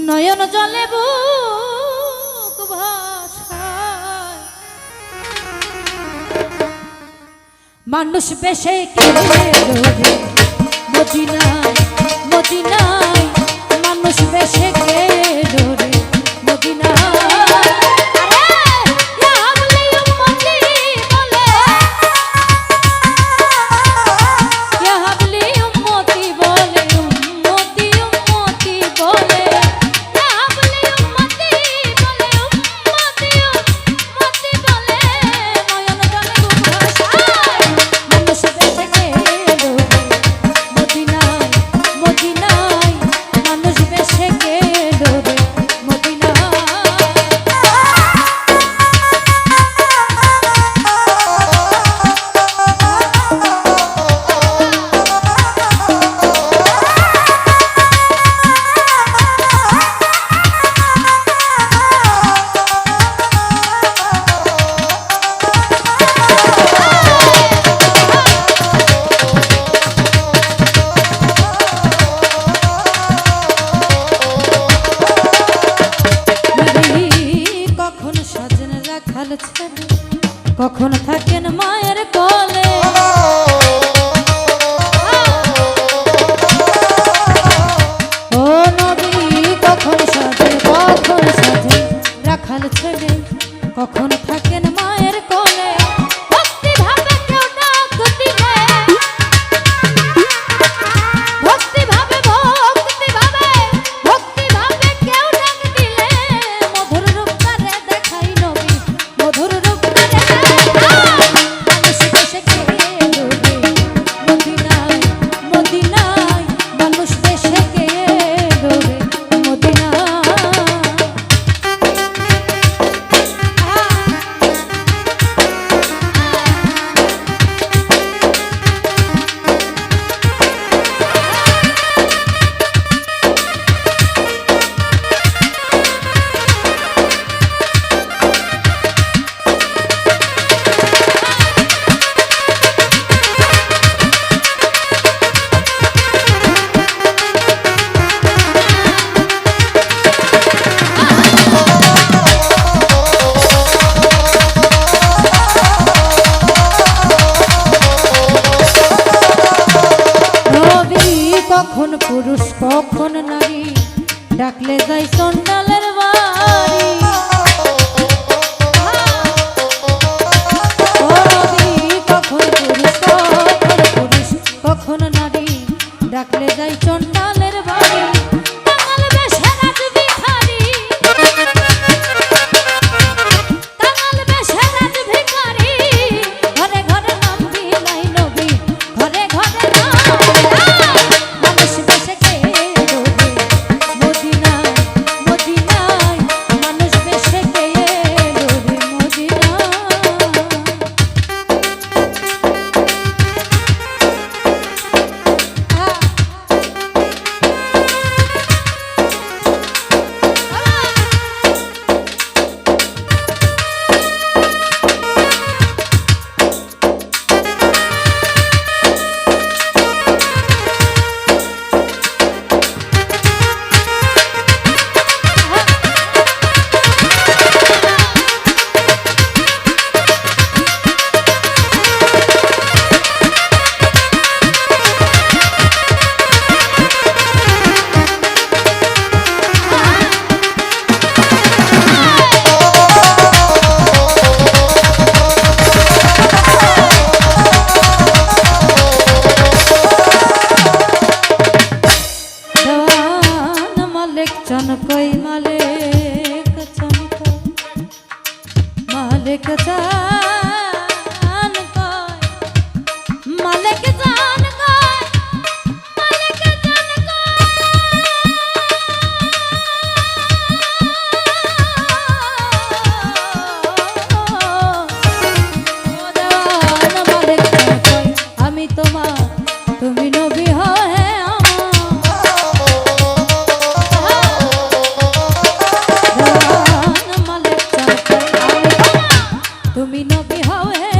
নয়ন জলে বুক ভাষায় মানুষ বেশে কে মদিনায় মদিনা কখন পুরুষ, কখন নারী? ডাকলে যাই সন্ডালের কখন পুরুষ কখন পুরুষ, কখন নারী? ডাকলে যাই চন্ডাল চমকই মালিক চমক? মালিক চমক সখী হও হে